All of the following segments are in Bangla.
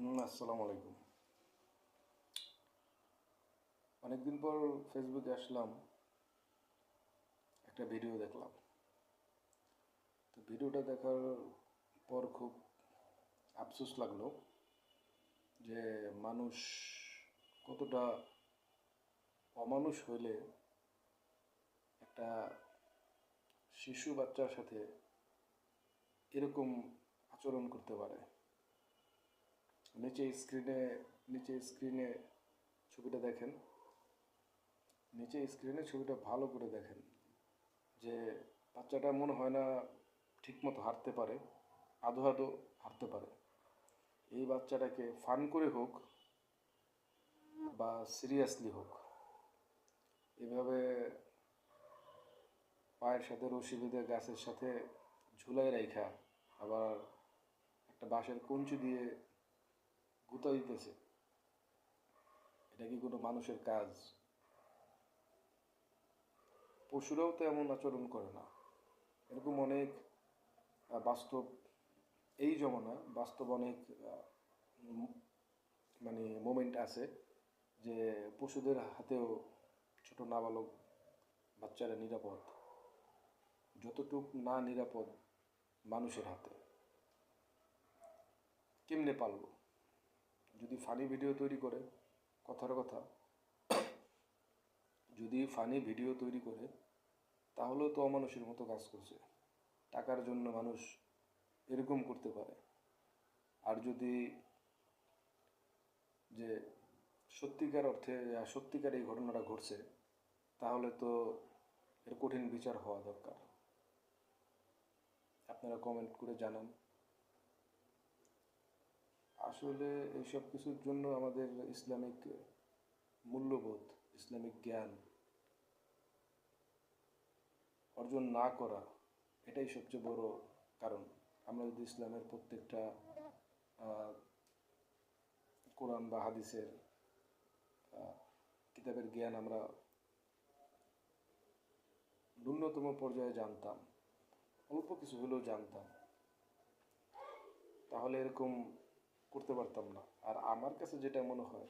আসসালামু আলাইকুম। অনেকদিন পর ফেসবুকে আসলাম, একটা ভিডিও দেখলাম। তো ভিডিওটা দেখার পর খুব আফসোস লাগল যে মানুষ কতটা অমানুষ হইলে একটা শিশু বাচ্চার সাথে এরকম আচরণ করতে পারে। নিচে স্ক্রিনে নিচে স্ক্রিনে ছবিটা দেখেন। নিচে স্ক্রিনে ছবিটা ভালো করে দেখেন যে বাচ্চাটা মনে হয় না ঠিকমতো হাঁটতে পারে আধো আধো হাঁটতে পারে। এই বাচ্চাটাকে ফান করে হোক বা সিরিয়াসলি হোক, এভাবে পায়ের সাথে রশি বেঁধে গাছের সাথে ঝুলাই রাখা আবার একটা বাঁশের কঞ্চি দিয়ে গুতা দিতেছে। এটা কি কোনো মানুষের কাজ? পশুরাও তো এমন আচরণ করে না। এরকম অনেক বাস্তব, এই জমানা বাস্তব অনেক মানে মোমেন্ট আছে যে পশুদের হাতেও ছোট নাবালক বাচ্চারা নিরাপদ। যতটুক না নিরাপদ মানুষের হাতে, কেমনে পালবো? যদি ফানি ভিডিও তৈরি করে, কথার কথা, যদি ফানি ভিডিও তৈরি করে, তাহলেও তো অমানুষের মতো কাজ করছে। টাকার জন্য মানুষ এরকম করতে পারে। আর যদি যে সত্যিকার অর্থে সত্যিকার এই ঘটনাটা ঘটছে, তাহলে তো এর কঠিন বিচার হওয়া দরকার। আপনারা কমেন্ট করে জানান। আসলে এইসব কিছুর জন্য আমাদের ইসলামিক মূল্যবোধ, ইসলামিক জ্ঞান অর্জন না করা, এটাই সবচেয়ে বড় কারণ। আমরা যদি ইসলামের প্রত্যেকটা কোরআন বা হাদিসের কিতাবের জ্ঞান আমরা ন্যূনতম পর্যায়ে জানতাম, অল্প কিছু হলেও জানতাম, তাহলে এরকম করতে পারতাম না। আর আমার কাছে যেটা মনে হয়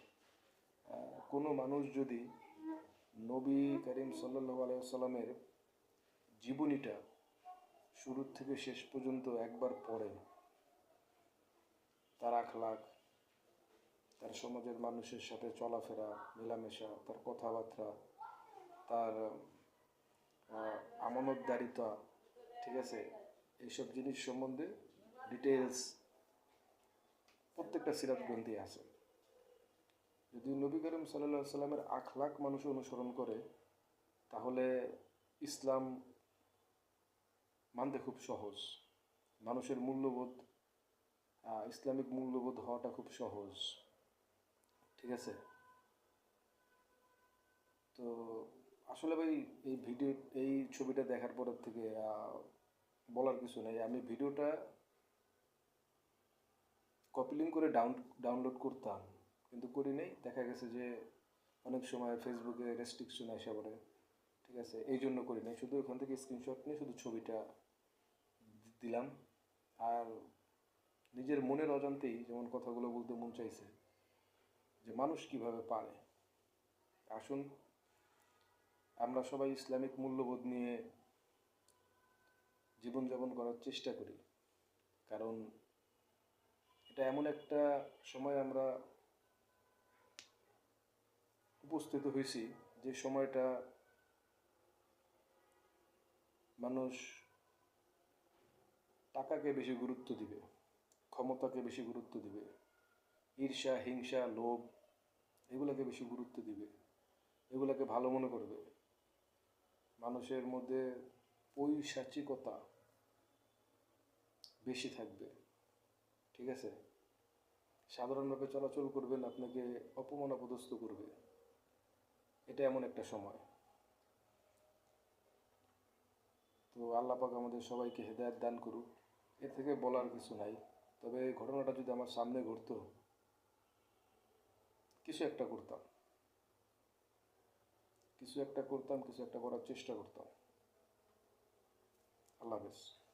কোনো মানুষ যদি নবী করিম সাল্লাহ আলাইসাল্লামের জীবনীটা শুরু থেকে শেষ পর্যন্ত একবার পড়ে তার আখলাখ, তার সমাজের মানুষের সাথে চলাফেরা, মেলামেশা, তার কথাবার্তা, তার আমানতদারিতা, ঠিক আছে? এইসব জিনিস সম্বন্ধে ডিটেলস প্রত্যেকটা সিরাত গ্রন্থে আছে। যদি নবী করিম সাল্লা সাল্লামের আখলাখ মানুষ অনুসরণ করে, তাহলে ইসলাম মানতে খুব সহজ। মানুষের মূল্যবোধ ইসলামিক মূল্যবোধ হওয়াটা খুব সহজ। ঠিক আছে? তো আসলে ভাই, এই ভিডিও, এই ছবিটা দেখার পরের থেকে বলার কিছু নেই। আমি ভিডিওটা কপি লিঙ্ক করে ডাউন ডাউনলোড করতাম কিন্তু করি নেই, দেখা গেছে যে অনেক সময় ফেসবুকে রেস্ট্রিকশন আসে পড়ে ঠিক আছে, এই জন্য করি নাই। শুধু ওখান থেকে স্ক্রিনশট নিয়ে শুধু ছবিটা দিলাম। আর নিজের মনের অজান্তেই যেমন কথাগুলো বলতে মন চাইছে, যে মানুষ কীভাবে পারে। আসুন, আমরা সবাই ইসলামিক মূল্যবোধ নিয়ে জীবনযাপন করার চেষ্টা করি। কারণ এটা এমন একটা সময় আমরা উপস্থিত হয়েছি যে সময়টা মানুষ টাকাকে বেশি গুরুত্ব দিবে, ক্ষমতাকে বেশি গুরুত্ব দিবে, ঈর্ষা, হিংসা, লোভ, এগুলোকে বেশি গুরুত্ব দিবে, এগুলোকে ভালো মনে করবে। মানুষের মধ্যে পৈশাচিকতা বেশি থাকবে। ঠিক আছে? সাধারণভাবে চলাচল করবেন আপনাকে অপমান অপদস্থ করবে। এটা এমন একটা সময়। তো আল্লাহ পাক আমাদের সবাইকে হেদায়েত দান করুক। এর থেকে বলার কিছু নাই। তবে এই ঘটনাটা যদি আমার সামনে ঘটতো, কিছু একটা করতাম। কিছু একটা করতাম, কিছু একটা করার চেষ্টা করতাম। আল্লাহ হাফেজ।